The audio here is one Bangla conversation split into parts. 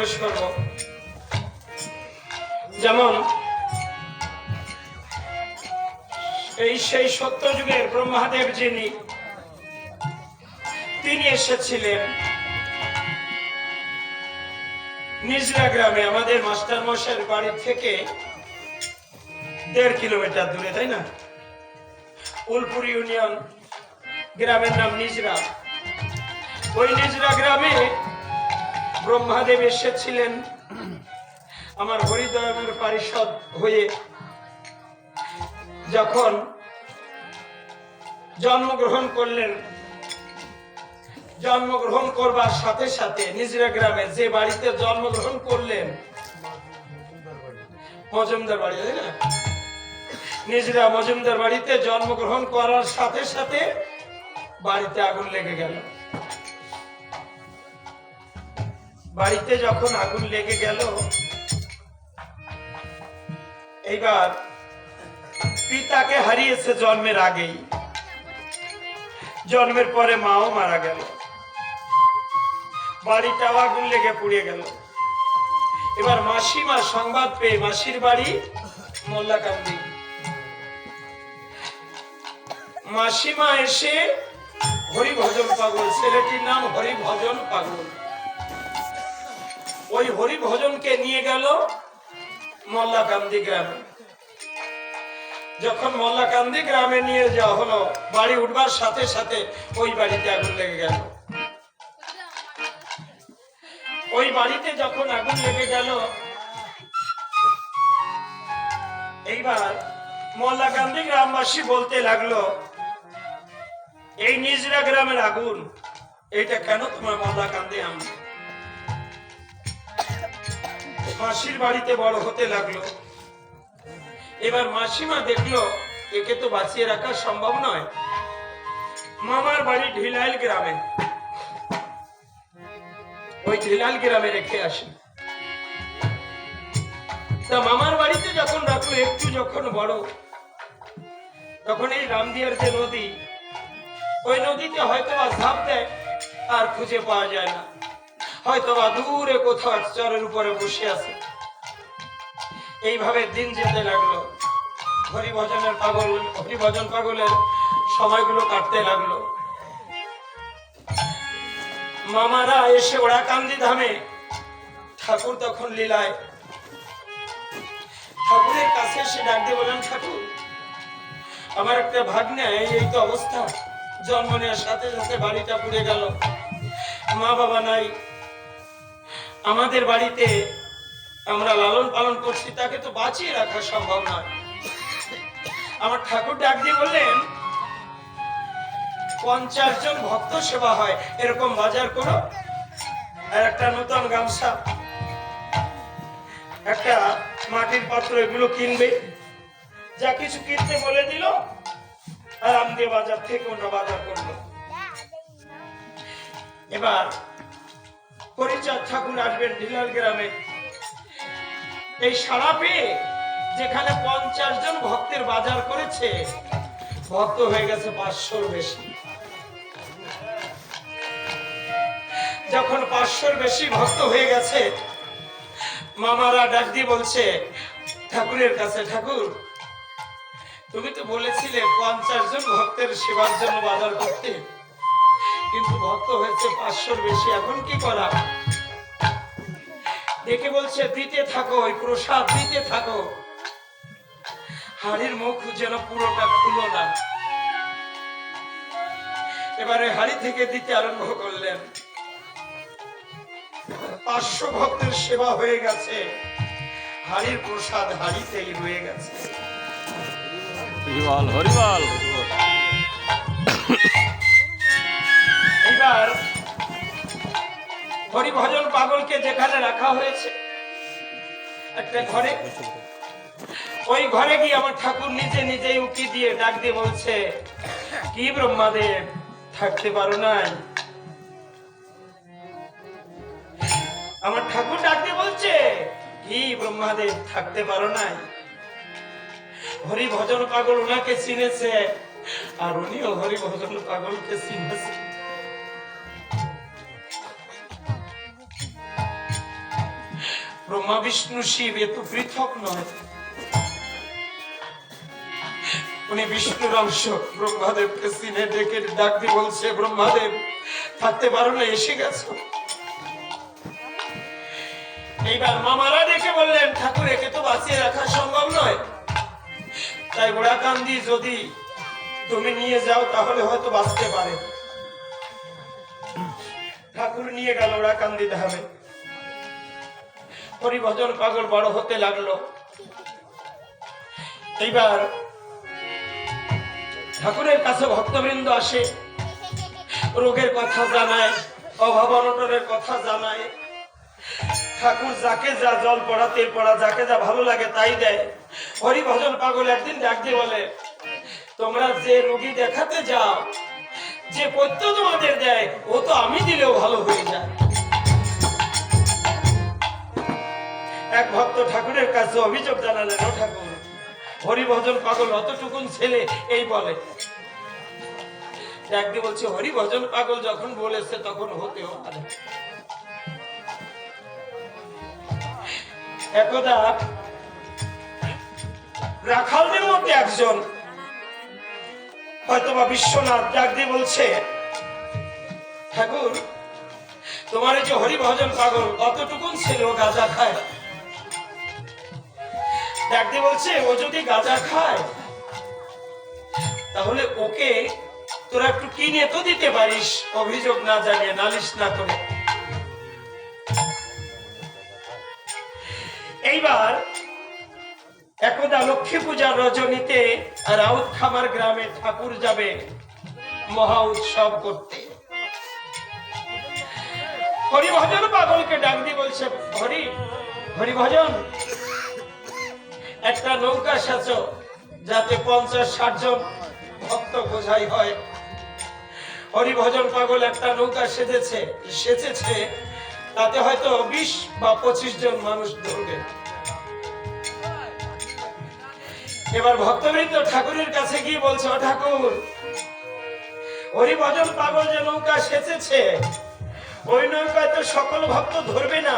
প্রবেশ করব। যেমন, এই সেই সত্য যুগের ব্রহ্মাদেব যিনি, তিনি এসেছিলেন নিজরা গ্রামে, আমাদের মাস্টার মশাইয়ের বাড়ি থেকে দেড় কিলোমিটার দূরে, তাই না? উলপুর ইউনিয়ন গ্রামের নাম নিজরা। ওই নিজরা গ্রামে ব্রহ্মাদেব এসেছিলেন। আমার হরিদয়ের পারিষদ হয়ে যখন জন্মগ্রহণ করলেন, জন্মগ্রহণ করবার সাথে সাথে নিজরা গ্রামে যে বাড়িতে জন্মগ্রহণ করলেন, মজুমদার বাড়ি, তাই না? নিজরা মজুমদার বাড়িতে জন্মগ্রহণ করার সাথে সাথে বাড়িতে আগুন লেগে গেল। বাড়িতে যখন আগুন লেগে গেল, এইবার পিতাকে হারিয়েছে জন্মের আগেই। জন্মের পরে মাও মারা গেল। বাড়িটাও আগুন লেগে পুড়িয়ে গেল। এবার মাসিমা সংবাদ পেয়ে মাসির বাড়ি মোল্লাকান্দি মাসিমা এসে হরিভজন পাগল, ছেলেটির নাম হরিভজন পাগল। ওই হরিভজনকে নিয়ে গেল মোল্লাকান্দি গ্রামে। যখন মোল্লাকান্দি গ্রামে নিয়ে যাওয়া হলো, বাড়ি উঠবার সাথে সাথে ওই বাড়িতে আগুন লেগে গেল। ওই বাড়িতে যখন আগুন লেগে গেল, এইবার মোল্লাকান্দি গ্রামবাসী বলতে লাগল, এই নিজরা গ্রামের আগুন এটা কেন তোমার মোল্লাকান্দি আনবে? মাসির বাড়িতে বড় হতে লাগল। এবার মাসিমা দেখল, একে তো বাঁচিয়ে রাখা সম্ভব নয়। মামার বাড়ি ঢিলাইল গ্রামে। ওই ঢিলাল গ্রামে রেখে আসি। তা মামার বাড়িতে যখন রাখল, একটু যখন বড়, তখন এই রামদিয়ার যে নদী, ওই নদীতে হয়তো বা ঝাঁপ দেয়, আর খুঁজে পাওয়া যায় না। হয়তো বা দূরে কোথাও চরের উপরে বসে আছে। এইভাবে দিন যেতে লাগল। হরিভজনের পাগল, হরিভজন পাগলের সময়গুলো কাটতে লাগল। মামারা এসে ওরা কান্দি ধামে। ঠাকুর তখন লীলায়। ঠাকুরের কাছে এসে ডাক দিয়ে বলেন ঠাকুর, আমার একটা ভাগ্নে, এই তো অবস্থা। জন্ম নেওয়ার সাথে সাথে বাড়িটা পুড়ে গেল। মা বাবা নাই। আমাদের বাড়িতে আমরা লালন পালন করছি, তাকে তো বাঁচিয়ে রাখা সম্ভব নয়। আমার ঠাকুর ডাক দিয়ে বললেন, পঞ্চাশ জন ভক্ত সেবা হয়, এরকম বাজার করো। আর একটা নতুন গামছা, একটা মাটির পাত্র, এগুলো কিনবে। যা কিছু কিনতে বলে দিল, আর আমদে বাজার থেকে অন্য বাজার করল। এবার পরিচয় ঠাকুর আসবেন ঢিলাল গ্রামে। এই সারা পেয়ে যেখানে পঞ্চাশ জন ভক্তের বাজার করেছে, ভক্ত হয়ে গেছে পাঁচশোর বেশি। যখন পাঁচশোর বেশি ভক্ত হয়ে গেছে, মামারা ডাক দিয়ে বলছে, ঠাকুরের কাছে, ঠাকুর, তুমি তো বলেছিলে পঞ্চাশ জন ভক্তের সেবার জন্য বাজার করতে। কিন্তু ভক্ত হয়েছে পাঁচশোর বেশি, এখন কি করা? দেখে বলছে, দিতে থাকো, ওই প্রসাদ দিতে থাকো। হাড়ির মুখ যেন পুরোটা খুলো না। এবারে হাড়ি থেকে দিতে আরম্ভ করলেন। পাঁচশো ভক্তের সেবা হয়ে গেছে। হাড়ির প্রসাদ হাড়িতেই রয়ে গেছে। হরিবল হরিবল। এবার হরিভজন পাগলকে যেখানে রাখা হয়েছে, একটা ঘরে, ওই ঘরে গিয়ে আমার ঠাকুর নিজে নিজেই উকি দিয়ে ডাক দিয়ে বলছে, কি ব্রহ্মাদেব, থাকতে পারো নাই? আমার ঠাকুর ডাক দিয়ে বলছে, কি ব্রহ্মাদেব, থাকতে পারো নাই? হরি ভজন পাগল ওনাকে চিনেছে, আর উনিও হরি ভজন পাগলকে চিনেছে। ব্রহ্মা, বিষ্ণু, শিব, এ পৃথক নয়। উনি বিষ্ণুর অংশ, ব্রহ্মাদেবকে সিনে ডেকে ডাক দিয়ে বলছে, ব্রহ্মাদেব, থাকতে পারো না এসে গেছো। এইবার মামারা ডেকে বললেন ঠাকুর একে তো বাঁচিয়ে রাখা সম্ভব নয়। তাই ওরা কান্দি যদি তুমি নিয়ে যাও, তাহলে হয়তো বাঁচতে পারে। ঠাকুর নিয়ে গেল ওরা কান্দি ধামে। হরিভজন পাগল বড় হতে লাগল। এইবার ঠাকুরের কাছে ভক্তবৃন্দ আসে, রোগের কথা জানায়, অভাব অনটনের কথা জানায়। ঠাকুর যাকে যা জল পড়া, তেল পড়া, যাকে যা ভালো লাগে তাই দেয়। হরিভজন পাগল একদিন ডাক দিয়ে বলে, তোমরা যে রোগী দেখাতে যাও, যে পথ্য তোমাদের দেয়, ও তো আমি দিলেও ভালো হয়ে যায়। এক ভক্ত ঠাকুরের কাছে অভিযোগ জানালেন ঠাকুর, হরিভজন পাগল অতটুকুন ছেলে, এই বলে। একদিন বলছে, হরিভজন পাগল যখন বলেছে তখন হতেও পারে। একদা রাখালদের মধ্যে একজন, হয়তোবা বিশ্বনাথ ডাক দিয়ে বলছে, ঠাকুর, তোমার এই যে হরিভজন পাগল, অতটুকুন ছিল ও গাঁজা খায় ডাক বলছে, ও যদি গাঁজা খায়, তাহলে ওকে তোরা একটু কিনে তো দিতে পারিস। অভিযোগ না জানিয়ে নালিশ না করে। এইবার একদা লক্ষ্মী পূজার রজনীতে রাউত খামার গ্রামে ঠাকুর যাবে মহা উৎসব করতে। হরিভজন পাগলকে ডাক দিয়ে বলছে, হরি, হরিভজন একটা নৌকা সাজ যাতে পঞ্চাশ, ষাট জন ভক্ত বোঝাই হয়। হরিভজন পাগল একটা নৌকা সেজেছে সেচেছে তাতে হয়তো বিশ বা পঁচিশ জন মানুষ ধরবে। এবার ভক্তবৃন্দ ঠাকুরের কাছে গিয়ে বলছে, ও ঠাকুর, হরিভজন পাগল যে নৌকা সেচেছে ওই নৌকায় তো সকল ভক্ত ধরবে না।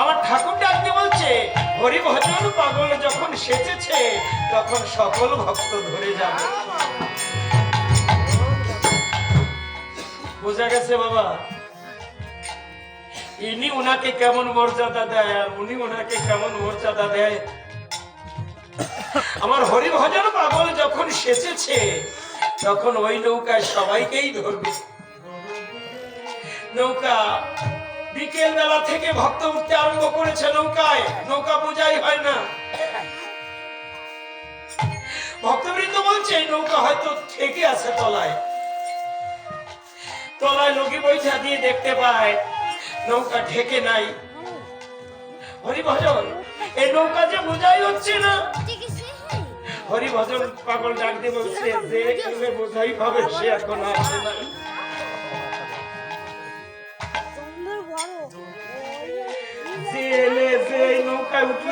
আমার ঠাকুর ডাকতে বলছে পাগল যখন সেচেছে, তখন সকল ভক্ত ধরে যাবে। বোঝা গেছে বাবা? ইনি ওনাকে কেমন মর্যাদা দেয়, আর উনি ওনাকে কেমন মর্যাদা দেয়? আমার হরিভজন পাগল যখন সেচেছে, তখন ওই নৌকায় সবাইকেই ধরবে। নৌকা বিকেল বেলা থেকে ভক্ত উঠতে আরম্ভ করেছে নৌকায়। নৌকা বোঝাই হয় না। ভক্তবৃন্দ বলছে নৌকা হয়তো থেকে আছে তলায়। তলায় লগি বৈঠা দিয়ে দেখতে পায়, নৌকা ঠেকে নাই। হরিভজন, এই নৌকা যে বোঝাই হচ্ছে না। হরিভজন পাগল ডাক দিয়ে বলছে যে বোঝাই পাবে সে এখন আসে নাই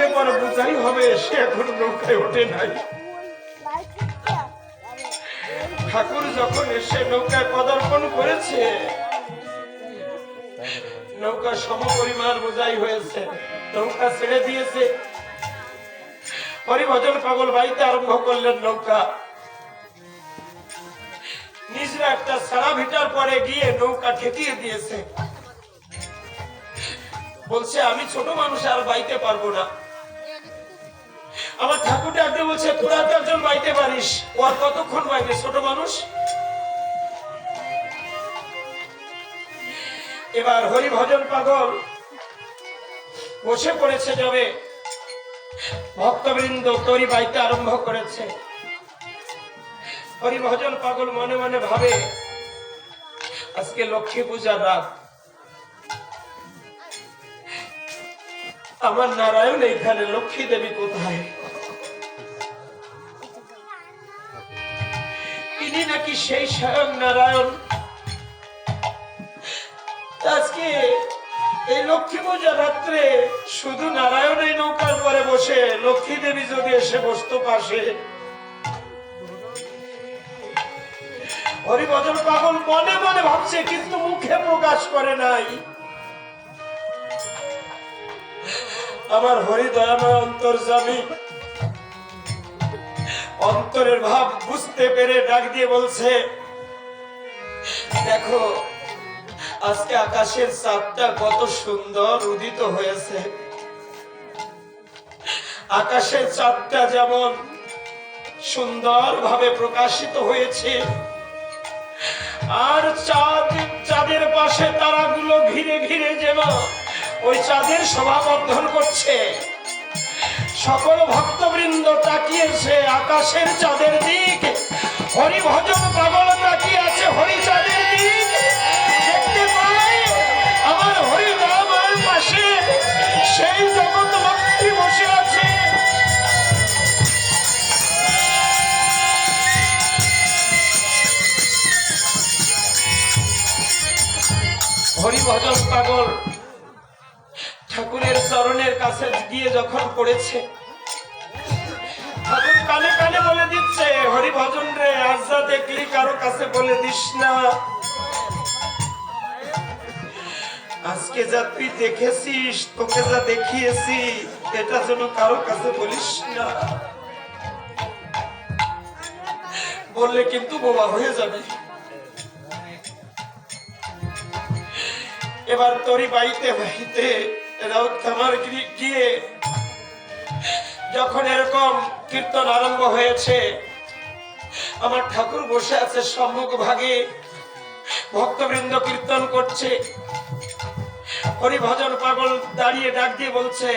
নৌকায় উঠলে পরে হবে, সে এখন নৌকায় ওঠে নাই। ঠাকুর যখন এসে নৌকায় পদার্পণ করেছে, নৌকা সম পরিমাণ বোঝাই হয়েছে, নৌকা ছেড়ে দিয়েছে। পাগল বাইতে আরম্ভ করলেন নৌকা। নিজরা একটা সারা ভিটার পরে গিয়ে নৌকা ঠেকিয়ে দিয়েছে। বলছে, আমি ছোট মানুষ, আর বাইতে পারব না। আমার ঠাকুর ডাকতে বলছে, তোরা তো একজন বাইতে পারিস। ও আর কতক্ষণ বাইবে, ছোট মানুষ? এবার হরি ভজন পাগল বসে পড়েছে যাবে ভক্তবৃন্দ তরি বাইতে আরম্ভ করেছে। হরি ভজন পাগল মনে মনে ভাবে, আজকে লক্ষ্মী পূজার রাত। আমার নারায়ণ এইখানে লক্ষ্মী দেবী কোথায়? ইনি নাকি সেই স্বয়ং নারায়ণ? আজকে এই লক্ষ্মী পূজা রাত্রে শুধু নারায়ণ এই নৌকার পরে বসে লক্ষ্মী দেবী যদি এসে বসতো পাশে। হরিভজন পাগল মনে মনে ভাবছে, কিন্তু মুখে প্রকাশ করে নাই। আমার হরিদয়াময় অন্তর্জামী অন্তরের ভাব বুঝতে পেরে ডাক দিয়ে বলছে, দেখো, আজকে আকাশের চাঁদটা কত সুন্দর উদিত হয়েছে। আকাশের চাঁদটা যেমন সুন্দর ভাবে প্রকাশিত হয়েছে, আর চাঁদ, চাঁদের পাশে তারাগুলো ঘিরে ঘিরে যেন ওই চাঁদের সভাবর্ধন করছে। সকল ভক্তবৃন্দ তাকিয়েছে আকাশের চাঁদের দিক। হরিভজন পাগল তাকিয়ে আছে হরি চাঁদের দিক। দেখতে পাই আমার হরি রামের পাশে সেই জগৎ লক্ষ্মী বসে আছে। হরি ভজন পাগল চরণের কাছে গিয়ে যখন পড়েছে, ঠাকুর কানে কানে বলে দিচ্ছে হরি ভজন রে আজ যা দেখলি কারও কাছে বলে দিস না। আজকে যা তুই দেখেছিস, তোকে যা দেখিয়েছি এটা যেন কারও কাছে বলিস না। বললে কিন্তু বোবা হয়ে যাবে। এবার তোরই বাড়িতে বাড়িতে খামার গিয়ে যখন এরকম কীর্তন আরম্ভ হয়েছে, আমার ঠাকুর বসে আছে সম্মুখ ভাগে, ভক্তবৃন্দ কীর্তন করছে। হরিভজন পাগল দাঁড়িয়ে ডাক দিয়ে বলছে,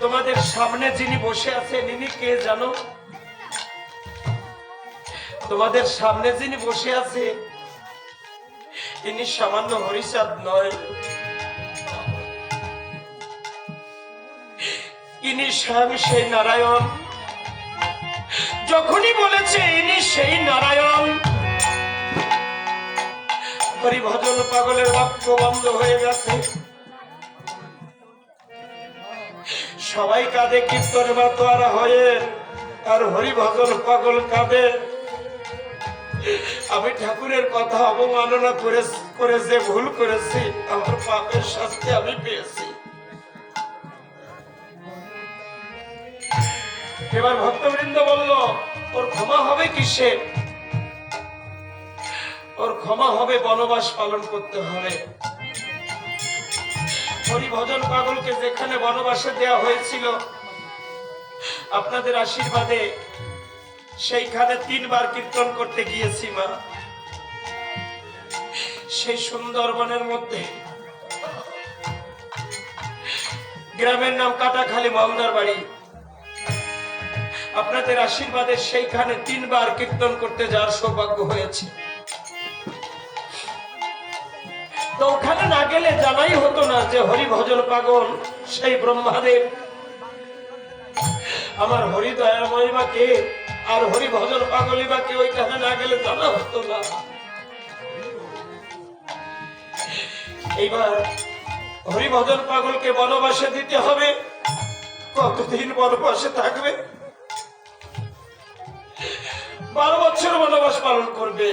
তোমাদের সামনে যিনি বসে আছে ইনি কে জানো? তোমাদের সামনে যিনি বসে আছে তিনি সামান্য হরিচাঁদ নয়। ইনি স্বয়ং সেই নারায়ণ। যখনই বলেছে ইনি সেই নারায়ণ। হরিভজন পাগলের বাক্য বন্ধ হয়ে গেছে। সবাই কাঁদে, কীর্তন মাতোয়ারা হয়ে, আর হরিভজন পাগল কাঁদে। আমি ঠাকুরের কথা অবমাননা করে করে যে ভুল করেছি। আমার পাপের শাস্তি আমি পেয়েছি। এবার ভক্তবৃন্দ বলল, ওর ক্ষমা হবে কিসে ওর ক্ষমা হবে বনবাস পালন করতে হবে। হরিভজন পাগলকে যেখানে বনবাসে দেওয়া হয়েছিল, আপনাদের আশীর্বাদে সেইখানে তিনবার কীর্তন করতে গিয়েছি, মা। সেই সুন্দরবনের মধ্যে গ্রামের নাম কাটাখালী মামদার বাড়ি। আপনাদের আশীর্বাদে সেইখানে তিনবার কীর্তন করতে যাওয়ার সৌভাগ্য হয়েছে। তো ওখানে না গেলে জানাই হতো না যে হরি ভজন পাগল, সেই ব্রহ্মাদেব। আমার হরি দয়াময় বা কে, আর হরি ভজন পাগলি বা কে ওইখানে না গেলে জানা হতো না। এইবার হরি ভজন পাগলকে বনবাসে দিতে হবে, কতদিন বনবাসে থাকবে? বারো বছর বনবাস পালন করবে।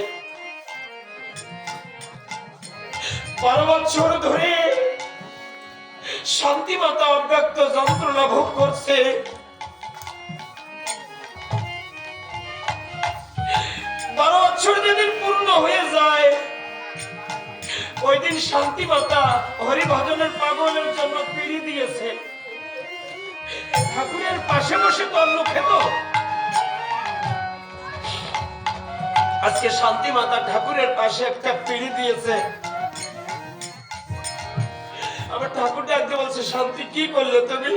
বারো বছর ধরে শান্তি মাতা অব্যক্ত যন্ত্রণা ভোগ করছে। বারো বছর যেদিন পূর্ণ হয়ে যায়, ওই দিন শান্তি মাতা হরিভজনের পাগলের জন্য পিড়ি দিয়েছে। ঠাকুরের পাশে বসে তো অন্ন খেত আজকে শান্তি মাতা ঠাকুরের পাশে একটা পিড়ি দিয়েছে। আমার ঠাকুর ডাকতে বলছে, শান্তি কি করলে তুমি?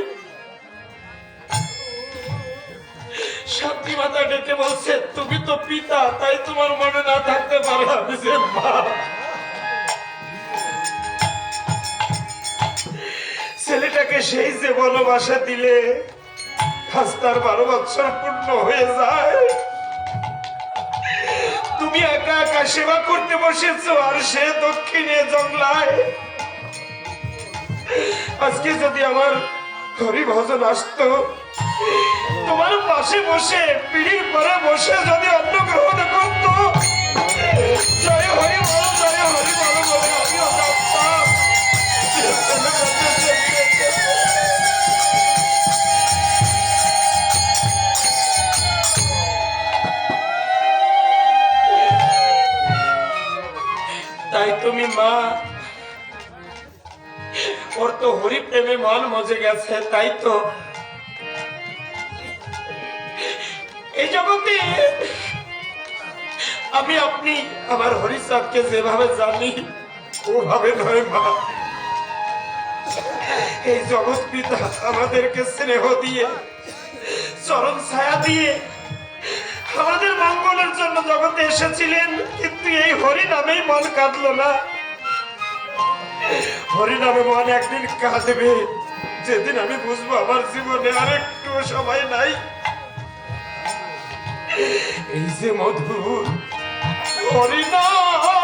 শান্তি মাতা ডেকে বলছে, তুমি তো পিতা, তাই তোমার মনে না থাকতে পারে। আমি যে ছেলেটাকে সেই যে ভালোবাসা দিলে, আজ তার বারো বছর পূর্ণ হয়ে যায়। একা সেবা করতে বসেছো, আর সে দক্ষিণে জংলায় আজকে যদি আমার হরি ভজন আসতো, তোমার পাশে বসে, পিড়ির পরে বসে যদি অন্ন গ্রহণ ওর তো হরি প্রেমে মন মজে গেছে, তাই তো। এই জগতে আমি আপনি আমার হরিচাঁদকে যেভাবে জানি, ওভাবে নয় মা। এই জগৎ পিতা আমাদেরকে স্নেহ দিয়ে চরণ ছায়া দিয়ে আমাদের মঙ্গলের জন্য জগতে এসেছিলেন, কিন্তু এই হরি নামেই মন কাঁদলো না। হরি নামে মন একদিন কাঁদবে। যেদিন আমি বুঝব আমার জীবনে আর একটু সময় নাই। এই যে মধু হরিনাম!